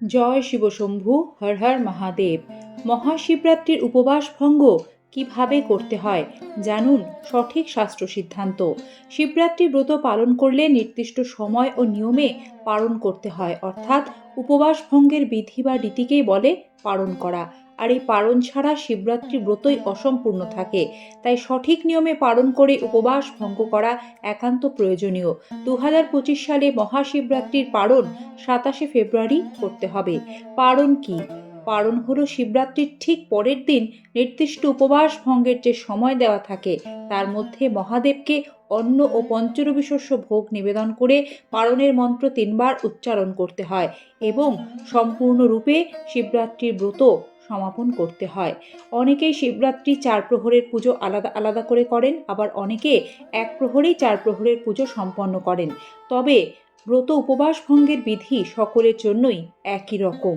জয় শিবশম্ভু হর হর মহাদেব। মহাশিবরাত্রির উপবাস ভঙ্গ কীভাবে করতে হয় জানুন সঠিক শাস্ত্র সিদ্ধান্ত। শিবরাত্রি ব্রত পালন করলে নির্দিষ্ট সময় ও নিয়মে পালন করতে হয়, অর্থাৎ উপবাস ভঙ্গের বিধি বা রীতিকেই বলে পালন করা। আর এই পালন ছাড়া শিবরাত্রি ব্রতই অসম্পূর্ণ থাকে, তাই সঠিক নিয়মে পালন করে উপবাস ভঙ্গ করা একান্ত প্রয়োজনীয়। দু হাজার পঁচিশ সালে মহাশিবরাত্রির পালন সাতাশে ফেব্রুয়ারি করতে হবে। পালন কি? পালন হলো শিবরাত্রির ঠিক পরের দিন নির্দিষ্ট উপবাস ভঙ্গের যে সময় দেওয়া থাকে, তার মধ্যে মহাদেবকে অন্ন ও পঞ্চরবি শস্য ভোগ নিবেদন করে পালনের মন্ত্র তিনবার উচ্চারণ করতে হয় এবং সম্পূর্ণরূপে শিবরাত্রির ব্রত সমাপন করতে হয়। অনেকেই শিবরাত্রি চার প্রহরের পুজো আলাদা আলাদা করে করেন, আবার অনেকে এক প্রহরেই চার প্রহরের পুজো সম্পন্ন করেন। তবে ব্রত উপবাস ভঙ্গের বিধি সকলের জন্যই একই রকম।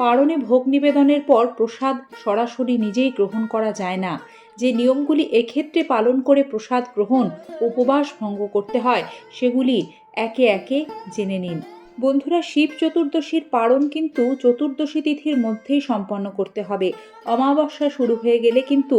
পারণে ভোগ নিবেদনের পর প্রসাদ সরাসরি নিজেই গ্রহণ করা যায় না। যে নিয়মগুলি এক্ষেত্রে পালন করে প্রসাদ গ্রহণ, উপবাস ভঙ্গ করতে হয়, সেগুলি একে একে জেনে নিন। বন্ধুরা, শিব চতুর্দশীর পালন কিন্তু চতুর্দশী তিথির মধ্যেই সম্পন্ন করতে হবে। অমাবস্যা শুরু হয়ে গেলে কিন্তু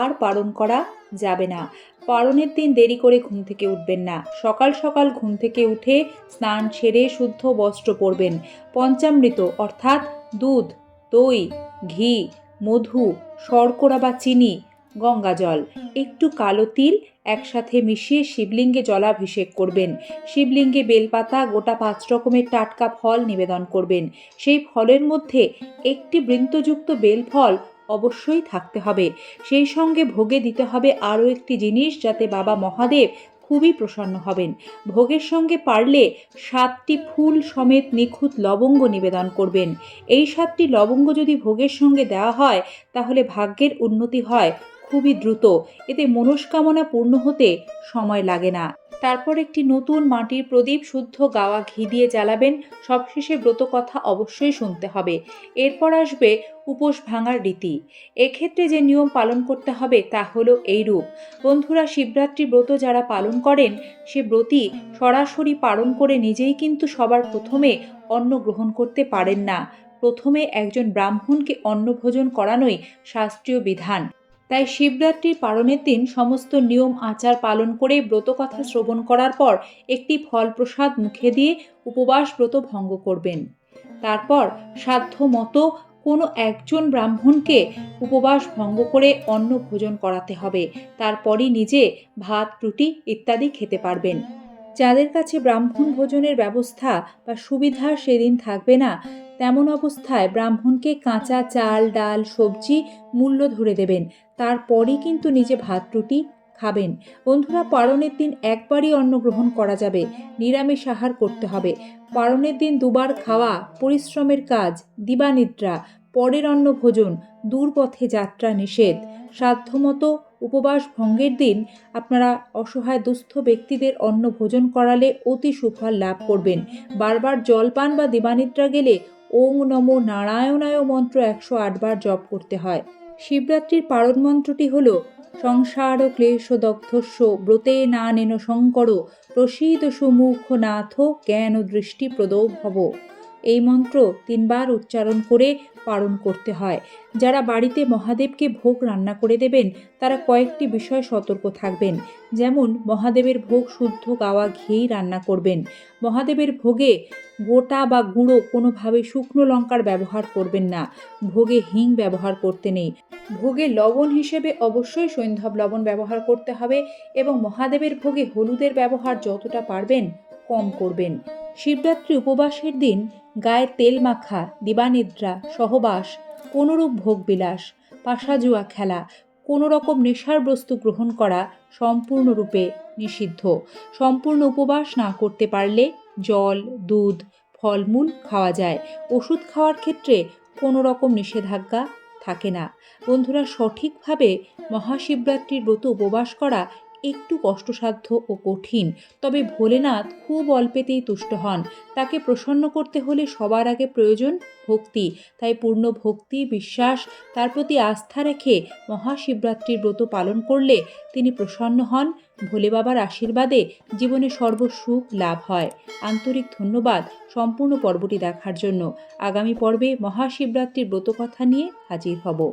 আর পালন করা যাবে না। পালনের দিন দেরি করে ঘুম থেকে উঠবেন না। সকাল সকাল ঘুম থেকে উঠে স্নান সেরে শুদ্ধ বস্ত্র পরবেন। পঞ্চামৃত, অর্থাৎ দুধ, দই, ঘি, মধু, শর্করা বা চিনি গঙ্গাজল একটু কালো তিল একসাথে মিশিয়ে শিবলিঙ্গে জলাভিষেক করবেন। শিবলিঙ্গে বেলপাতা, গোটা পাঁচ রকমের টাটকা ফল নিবেদন করবেন। সেই ফলের মধ্যে একটি বৃন্তযুক্ত বেলফল অবশ্যই থাকতে হবে। সেই সঙ্গে ভোগে দিতে হবে আরও একটি জিনিস যাতে বাবা মহাদেব খুবই প্রসন্ন হবেন। ভোগের সঙ্গে পারলে সাতটি ফুল সমেত নিখুঁত লবঙ্গ নিবেদন করবেন। এই সাতটি লবঙ্গ যদি ভোগের সঙ্গে দেওয়া হয়, তাহলে ভাগ্যের উন্নতি হয় খুবই দ্রুত। এতে মনস্কামনা পূর্ণ হতে সময় লাগে না। তারপর একটি নতুন মাটির প্রদীপ শুদ্ধ গাওয়া ঘি দিয়ে জ্বালাবেন। সবশেষে ব্রত কথা অবশ্যই শুনতে হবে। এরপর আসবে উপোস ভাঙার রীতি। এক্ষেত্রে যে নিয়ম পালন করতে হবে তা হলো এইরূপ বন্ধুরা, শিবরাত্রি ব্রত যারা পালন করেন, সে ব্রতী সরাসরি পালন করে নিজেই কিন্তু সবার প্রথমে অন্ন গ্রহণ করতে পারেন না। প্রথমে একজন ব্রাহ্মণকে অন্নভোজন করানোই শাস্ত্রীয় বিধান। তাই শিবরাত্রির পালনের দিন সমস্ত নিয়ম আচার পালন করে ব্রতকথা শ্রবণ করার পর একটি ফল প্রসাদ মুখে দিয়ে উপবাস ব্রত ভঙ্গ করবেন। তারপর সাধ্য মতো কোনো একজন ব্রাহ্মণকে উপবাস ভঙ্গ করে অন্ন ভোজন করাতে হবে। তারপরই নিজে ভাত, রুটি ইত্যাদি খেতে পারবেন। যাদের কাছে ব্রাহ্মণ ভোজনের ব্যবস্থা বা সুবিধা সেদিন থাকবে না, তেমন অবস্থায় ব্রাহ্মণকে কাঁচা চাল, ডাল, সবজি মূল্য ধরে দেবেন। তারপরই কিন্তু নিজে ভাত, রুটি খাবেন। বন্ধুরা পালনের দিন একবারই অন্ন গ্রহণ করা যাবে। নিরামিষ আহার করতে হবে। পালনের দিন দুবার খাওয়া পরিশ্রমের কাজ, দিবানিদ্রা, পরের অন্ন ভোজন দূরপথে যাত্রা নিষেধ। সাধ্যমতো উপবাস ভঙ্গের দিন আপনারা অসহায় দুস্থ ব্যক্তিদের অন্ন ভোজন করালে অতি সুফল লাভ করবেন। বারবার জলপান বা দিবানিদ্রা গেলে ওং নমো নারায়ণায় মন্ত্র একশো আটবার জপ করতে হয়। শিবরাত্রির পারণ মন্ত্রটি হল, সংসার ক্লেশ দগ্ধস্য ব্রতে না নেন শঙ্কর, প্রসীদ সুমুখ নাথ জ্ঞান দৃষ্টি প্রদৌ ভব এই মন্ত্র তিনবার উচ্চারণ করে পালন করতে হয়। যারা বাড়িতে মহাদেবকে ভোগ রান্না করে দেবেন, তারা কয়েকটি বিষয় সতর্ক থাকবেন। যেমন, মহাদেবের ভোগ শুদ্ধ গাওয়া ঘিয়েই রান্না করবেন। মহাদেবের ভোগে গোটা বা গুঁড়ো কোনোভাবে শুকনো লঙ্কার ব্যবহার করবেন না। ভোগে হিং ব্যবহার করতে নেই। ভোগে লবণ হিসেবে অবশ্যই সৈন্ধব লবণ ব্যবহার করতে হবে এবং মহাদেবের ভোগে হলুদের ব্যবহার যতটা পারবেন কম করবেন। শিবরাত্রি উপবাসের দিন গায়ে তেল মাখা, দিবানিদ্রা, সহবাস, কোনোরূপ ভোগবিলাস, পাশাজুয়া খেলা কোনো রকম নেশার বস্তু গ্রহণ করা সম্পূর্ণরূপে নিষিদ্ধ। সম্পূর্ণ উপবাস না করতে পারলে জল, দুধ, ফলমূল খাওয়া যায়। ওষুধ খাওয়ার ক্ষেত্রে কোনো রকম নিষেধাজ্ঞা থাকে না। বন্ধুরা, সঠিকভাবে মহাশিবরাত্রির ব্রত উপবাস করা একটু কষ্টসাধ্য ও কঠিন, তবে ভোলেনাথ খুব অল্পেতেই তুষ্ট হন। তাকে প্রসন্ন করতে হলে সবার আগে প্রয়োজন ভক্তি, তাই পূর্ণ ভক্তি, বিশ্বাস, তার প্রতি আস্থা রেখে মহাশিবরাত্রির ব্রত পালন করলে তিনি প্রসন্ন হন। ভোলে বাবার আশীর্বাদে জীবনে সর্বসুখ লাভ হয়। আন্তরিক ধন্যবাদ সম্পূর্ণ পর্বটি দেখার জন্য। আগামী পর্বে মহাশিবরাত্রির ব্রতকথা নিয়ে হাজির হব।